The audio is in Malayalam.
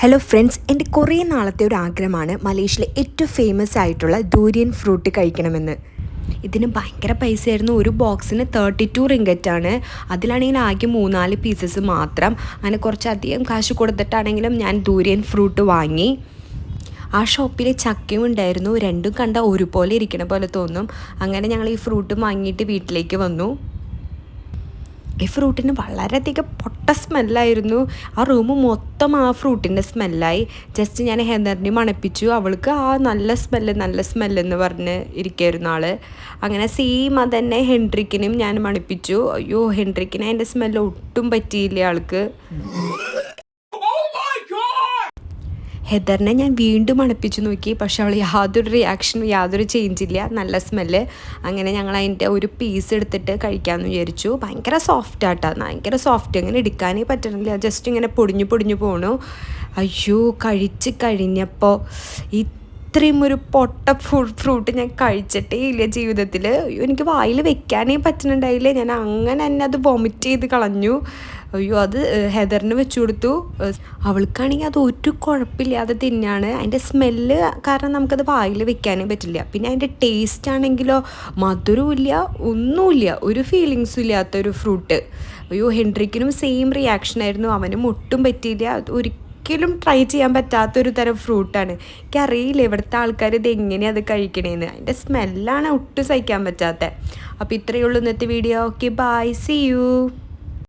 ഹലോ ഫ്രണ്ട്സ് എന്റെ കുറേ നാളത്തെ ഒരു ആഗ്രഹമാണ് മലേഷ്യയിലെ ഏറ്റവും ഫേമസ് ആയിട്ടുള്ള ദൂര്യൻ ഫ്രൂട്ട് കഴിക്കണമെന്ന്. ഇതിന് ഭയങ്കര പൈസയായിരുന്നു. ഒരു ബോക്സിന് തേർട്ടി ടു റിങ്കറ്റാണ് അതിലാണെങ്കിൽ ആകെ മൂന്നാൽ പീസസ് മാത്രം. അങ്ങനെ കുറച്ചധികം കാശ് കൊടുത്തിട്ടാണെങ്കിലും ഞാൻ ദൂര്യൻ ഫ്രൂട്ട് വാങ്ങി. ആ ഷോപ്പിൽ ചക്കയും ഉണ്ടായിരുന്നു. രണ്ടും കണ്ട ഒരുപോലെ ഇരിക്കണ പോലെ തോന്നും. അങ്ങനെ ഞങ്ങൾ ഈ ഫ്രൂട്ട് വാങ്ങിയിട്ട് വീട്ടിലേക്ക് വന്നു. ഈ ഫ്രൂട്ടിന് വളരെയധികം പൊട്ട സ്മെല്ലായിരുന്നു ആ റൂം മൊത്തം ആ ഫ്രൂട്ടിന്റെ സ്മെല്ലായി ജസ്റ്റ് ഞാൻ ഹെനറിനെ മണപ്പിച്ചു. അവൾക്ക് ആ നല്ല സ്മെല്ല് നല്ല സ്മെല്ലെന്ന് പറഞ്ഞ് ഇരിക്കായിരുന്നു ആൾ അങ്ങനെ സെയിം തന്നെ ഹെൻഡ്രിക്കിനും ഞാൻ മണിപ്പിച്ചു. അയ്യോ ഹെൻഡ്രിക്കിനെ അതിന്റെ സ്മെല്ല് ഒട്ടും പറ്റിയില്ല ആൾക്ക്? ഹെദറിനെ ഞാൻ വീണ്ടും അണുപ്പിച്ചു നോക്കി. പക്ഷെ അവൾ യാതൊരു റിയാക്ഷനും യാതൊരു ചേഞ്ച് ഇല്ല. നല്ല സ്മെല്ല് അങ്ങനെ ഞങ്ങൾ അതിന്റെ ഒരു പീസ് എടുത്തിട്ട് കഴിക്കാമെന്ന് വിചാരിച്ചു. ഭയങ്കര സോഫ്റ്റ് ആട്ടാ. ഭയങ്കര സോഫ്റ്റ് അങ്ങനെ എടുക്കാനേ പറ്റണില്ല. ജസ്റ്റ് ഇങ്ങനെ പൊടിഞ്ഞു പൊടിഞ്ഞു പോണു. അയ്യോ കഴിച്ച് കഴിഞ്ഞപ്പോൾ ഇത്രയും ഒരു പൊട്ട ഫ്രൂ ഫ്രൂട്ട് ഞാൻ കഴിച്ചിട്ടേ ഇല്ല ജീവിതത്തിൽ എനിക്ക് വായിൽ വെക്കാനേ പറ്റുന്നുണ്ടായില്ല ഞാൻ അങ്ങനെ തന്നെ അത് വൊമിറ്റ് ചെയ്ത് കളഞ്ഞു. അയ്യോ അത് ഹെദറിന് വെച്ചു കൊടുത്തു. അവൾക്കാണെങ്കിൽ അത് ഒരു കുഴപ്പമില്ലാതെ തിന്നാണ്. അതിന്റെ സ്മെല്ല് കാരണം നമുക്കത് വായിൽ വെക്കാനേ പറ്റില്ല. പിന്നെ അതിന്റെ ടേസ്റ്റ് ആണെങ്കിലോ മധുരമില്ല ഒന്നുമില്ല. ഒരു ഫീലിങ്സും ഇല്ലാത്ത ഒരു ഫ്രൂട്ട് അയ്യോ ഹെൻഡ്രിക്കിനും സെയിം റിയാക്ഷൻ ആയിരുന്നു. അവനും ഒട്ടും പറ്റിയില്ല. ഒരു ഒരിക്കലും ട്രൈ ചെയ്യാൻ പറ്റാത്തൊരു തരം ഫ്രൂട്ടാണ് എനിക്കറിയില്ല ഇവിടുത്തെ ആൾക്കാർ ഇത് എങ്ങനെയാണ് അത് കഴിക്കണേന്ന്. അതിന്റെ സ്മെല്ലാണ് ഒട്ടും സഹിക്കാൻ പറ്റാത്തത് അപ്പോൾ ഇത്രയേ ഉള്ളൂ ഇന്നത്തെ video okay bye see you